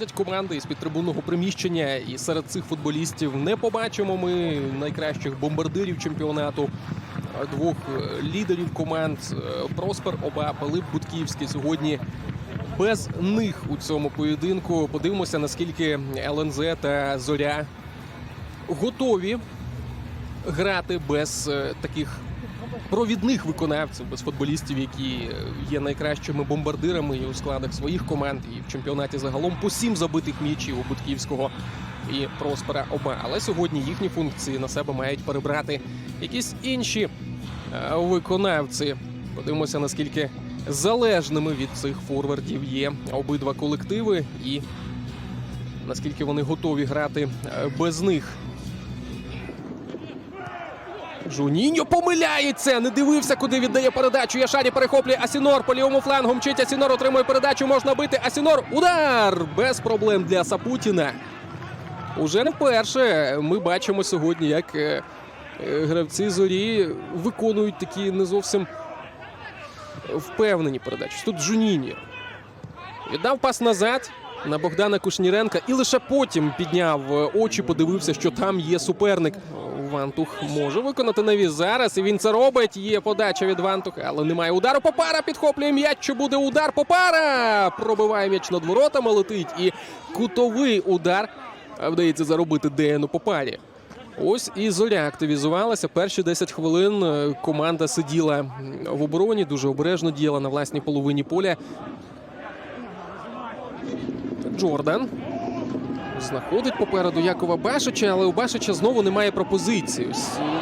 виходять команди із підтрибунного приміщення, і серед цих футболістів не побачимо ми найкращих бомбардирів чемпіонату. Двох е, лідерів команд е, Проспер Оба Пилип Будківський сьогодні без них у цьому поєдинку. Подивимося, наскільки ЛНЗ та Зоря готові грати без е, таких провідних виконавців, без футболістів, які е, є найкращими бомбардирами і у складах своїх команд, і в чемпіонаті загалом по сім забитих м'ячів у Будківського і Проспера Оба. Але сьогодні їхні функції на себе мають перебрати якісь інші е, виконавці. Подивимося, наскільки залежними від цих форвардів є обидва колективи, і наскільки вони готові грати е, без них. Жуніньо помиляється, не дивився, куди віддає передачу. Яшарі перехоплює Асінор по лівому флангу. Мчить Асінор отримує передачу. Можна бити. Асінор. Удар! Без проблем для Сапутіна. Уже не вперше ми бачимо сьогодні, як е, е, гравці зорі виконують такі не зовсім впевнені передачі. Тут Жуніньо. Віддав пас назад на Богдана Кушніренка і лише потім підняв е, очі, подивився, що там є суперник. Вантух може виконати навіс зараз, і він це робить. Є подача від Вантуха, але немає удару. Попара підхоплює м'яч. Чи буде удар? Попара пробиває м'яч над воротами, летить. І кутовий удар вдається заробити Деяну Попарі. Ось і зоря активізувалася. Перші 10 хвилин е, команда сиділа в обороні, дуже обережно діяла на власній половині поля. Джордан знаходить попереду Якова Башича, але у Башича знову немає пропозиції. Е,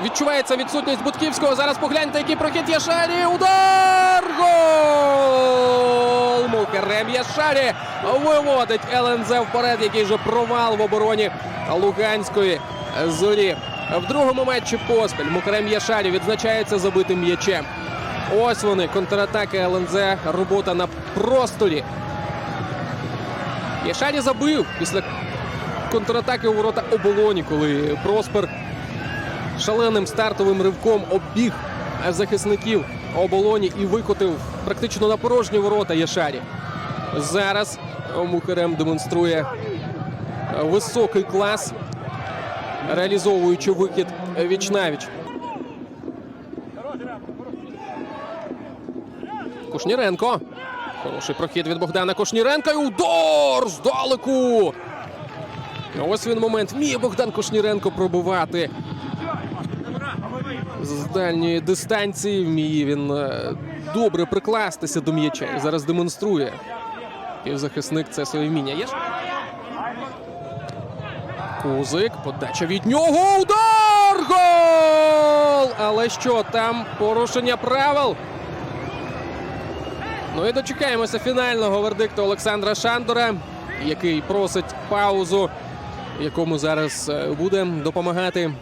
Відчувається відсутність Будківського. Зараз погляньте, який прохід Яшарі. Удар! Гол! Мукерем Яшарі виводить ЛНЗ вперед, який же провал в обороні Луганської зорі. В другому матчі поспіль Мукерем Яшарі відзначається забитим м'ячем. Ось вони, контратаки ЛНЗ, робота на просторі. Яшарі забив після контратаки у ворота оболоні, коли Проспер шаленим стартовим ривком оббіг захисників оболоні і викотив практично на порожні ворота Яшарі. Зараз Мухарем демонструє високий клас, реалізовуючи вихід віч-навіч. Кушніренко. Хороший прохід від Богдана Кушніренка. І удар здалеку. Ось він момент. Вміє Богдан Кушніренко пробивати. З дальньої дистанції вміє він е, добре прикластися до м'яча. І зараз демонструє. Півзахисник це своє вміння. Є? Кузик, подача від нього. Удар! Гол! Але що там порушення правил? Ну і дочекаємося фінального вердикту Олександра Шандора, який просить паузу, якому зараз е, буде допомагати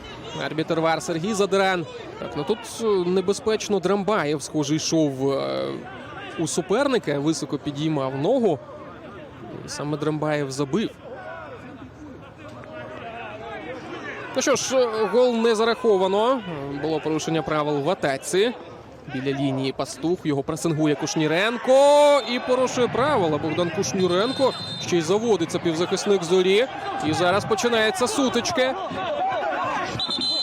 арбітр Вар Сергій Задиран. Так, ну тут е, небезпечно Драмбаєв, схоже, йшов е, у суперника, високо підіймав ногу. Саме Драмбаєв забив. Ну що ж, гол не зараховано. Було порушення правил в атаці. Біля лінії пастух його пресингує Кушніренко і порушує правила. Богдан Кушніренко ще й заводиться півзахисник зорі. І зараз починається сутичка.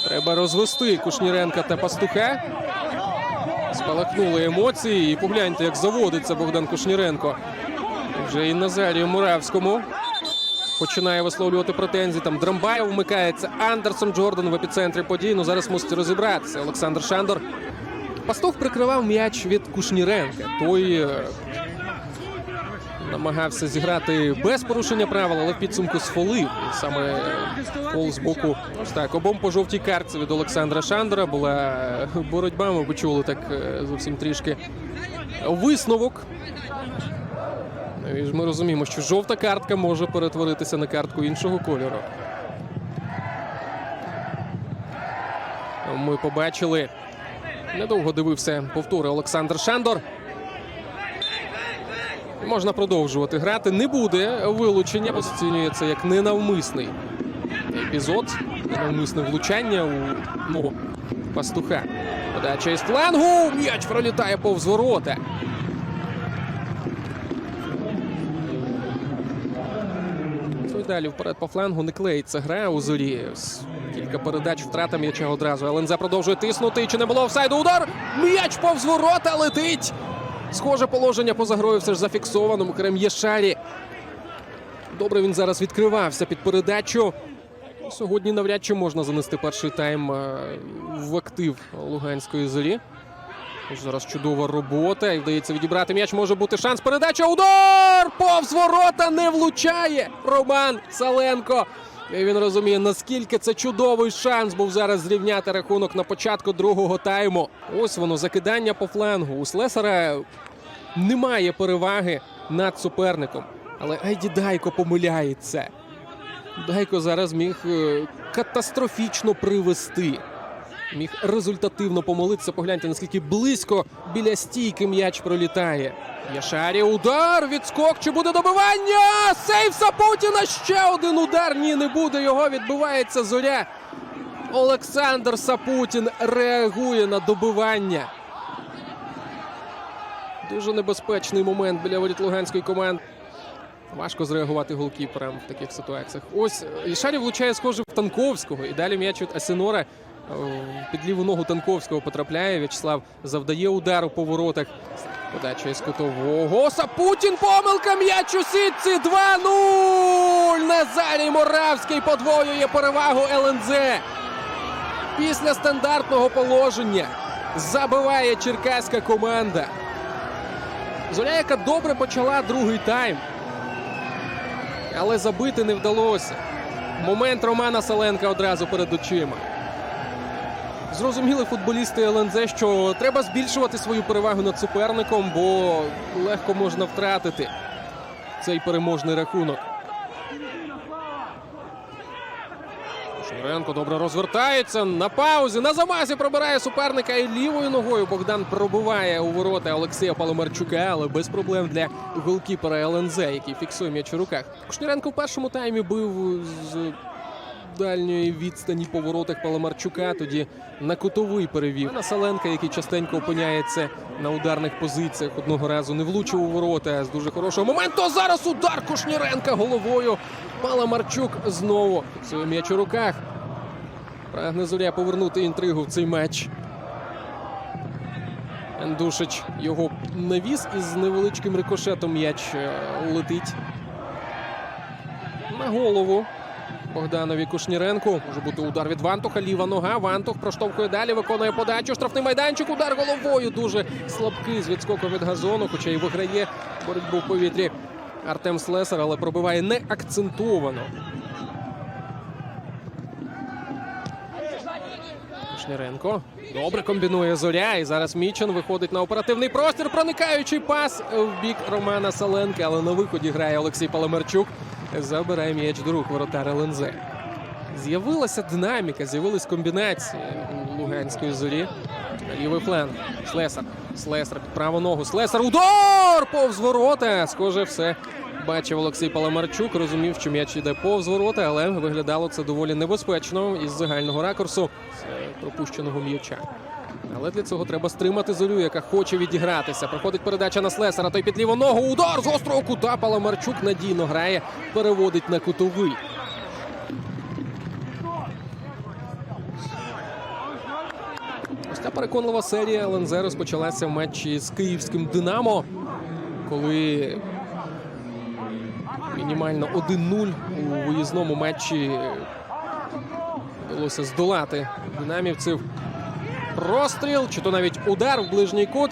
Треба розвести Кушніренка та пастуха. Спалахнули емоції. І погляньте, як заводиться Богдан Кушніренко. Вже і Назарію Муравському починає висловлювати претензії. Там Драмбаєв вмикається. Андерсон Джордан в епіцентрі подій. Ну зараз мусить розібратися. Олександр Шандор. Пастух прикривав м'яч від Кушніренка. Той е, намагався зіграти без порушення правил, але в підсумку сфолив. Саме фол з боку ось так. Обом по жовтій картці від Олександра Шандора була е, боротьба. Ми почули так е, зовсім трішки висновок. Ну, ми розуміємо, що жовта картка може перетворитися на картку іншого кольору. Ми побачили. Недовго дивився повтори Олександр Шандор. Можна продовжувати грати. Не буде вилучення. Оцінюється як ненавмисний епізод. Ненавмисне влучання у ногу пастуха. Подача із флангу. М'яч пролітає повз ворота. Далі вперед по флангу не клеїться гра у зорі. Кілька передач, втрата м'яча одразу. ЛНЗ продовжує тиснути. Чи не було офсайду? Удар! М'яч повз ворота летить. Схоже положення поза грою все ж зафіксовано. Мукрем Єшарі. Добре він зараз відкривався під передачу. Сьогодні навряд чи можна занести перший тайм е, в актив Луганської зорі. Зараз чудова робота. І вдається відібрати м'яч. Може бути шанс. Передача. Удар! Повз ворота не влучає. Роман Саленко. І він розуміє, наскільки це чудовий шанс був зараз зрівняти рахунок на початку другого тайму. Ось воно закидання по флангу. У Слесара немає переваги над суперником. Але Ейді Дайко помиляється. Дайко зараз міг е, катастрофічно привести. Міг результативно помолитися. Погляньте, наскільки близько біля стійки м'яч пролітає. Яшарі удар, відскок. Чи буде добивання? Сейв Сапутіна. Ще один удар. Ні, не буде. Його відбивається зоря. Олександр Сапутін реагує на добивання. Дуже небезпечний момент біля воріт Луганської команди. Важко зреагувати голкіперам в таких ситуаціях. Ось Ішарі влучає схоже в Танковського. І далі м'яч від Асінора під ліву ногу Танковського потрапляє. В'ячеслав завдає удару по воротах. Подача із кутового. Сапутін помилка м'яч у сітці 2-0. Назарій Моравський подвоює перевагу ЛНЗ. Після стандартного положення забиває черкаська команда. Золяяка добре почала другий тайм але забити не вдалося. Момент Романа Саленка одразу перед очима. Зрозуміли футболісти ЛНЗ, що треба збільшувати свою перевагу над суперником, бо легко можна втратити цей переможний рахунок. Шевченко добре розвертається на паузі. На замазі пробирає суперника і лівою ногою Богдан пробиває у ворота Олексія Паломарчука, але без проблем для голкіпера ЛНЗ, який фіксує м'яч у руках. Кушніренко в першому таймі бив з дальньої відстані по воротах Паламарчука. Тоді на кутовий перевів на Саленка, який частенько опиняється на ударних позиціях. Одного разу не влучив у ворота з дуже хорошого моменту. Зараз удар Кушніренка головою. Паламарчук знову фіксує м'яч у руках. Прагне зоря повернути інтригу в цей матч. Ендушич його навіс із невеличким рикошетом м'яч е, летить на голову. Богданові Кушніренку. Може бути удар від Вантуха. Ліва нога. Вантух проштовхує далі, виконує подачу. Штрафний майданчик. Удар головою. Дуже слабкий з відскоком від газону, хоча й виграє боротьбу в повітрі Артем Слесар, але пробиває не акцентовано. Кушніренко. Добре комбінує зоря. І зараз Мічен виходить на оперативний простір. Проникаючий пас в бік Романа Саленка. Але на виході грає Олексій Паламарчук. Забирає м'яч до рук воротар ЛНЗ. З'явилася динаміка, з'явились комбінації Луганської зорі. Лівий фланг. Слесар. Слесар під праву ногу. Слесар. Удар! Повз ворота. Схоже, все бачив Олексій Паламарчук. Розумів, що м'яч йде повз ворота, але виглядало це доволі небезпечно із загального ракурсу е, пропущеного м'яча. Але для цього треба стримати зорю, яка хоче відігратися. Проходить передача на Слесара. Той під ліву ногу. Удар з гострого кута. Паламарчук надійно грає, переводить на кутовий. Ось ця переконлива серія ЛНЗ розпочалася в матчі з київським Динамо, коли мінімально 1-0 у виїзному матчі вдалося здолати динамівців. Простріл, чи то навіть удар в ближній кут.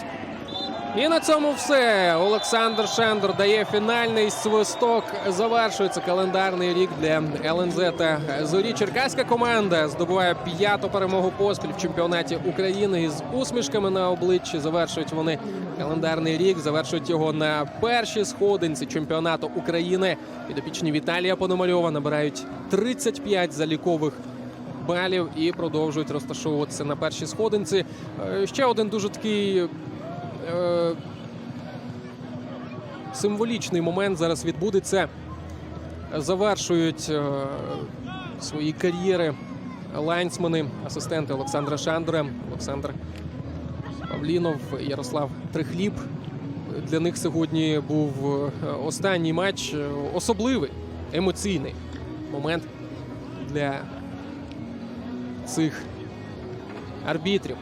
І на цьому все. Олександр Шендер дає фінальний свисток. Завершується календарний рік для ЛНЗ та Зорі. Черкаська команда здобуває п'яту перемогу поспіль в чемпіонаті України із усмішками на обличчі. Завершують вони календарний рік. Завершують його на першій сходинці чемпіонату України. Підопічні Віталія Пономарьова набирають 35 залікових балів і продовжують розташовуватися на першій сходинці. Е, Ще один дуже такий е, символічний момент зараз відбудеться. Завершують е, свої кар'єри лайнсмени, асистенти Олександра Шандера, Олександр Павлінов, Ярослав Трихліб. Для них сьогодні був останній матч, особливий. емоційний момент для цих арбітрів.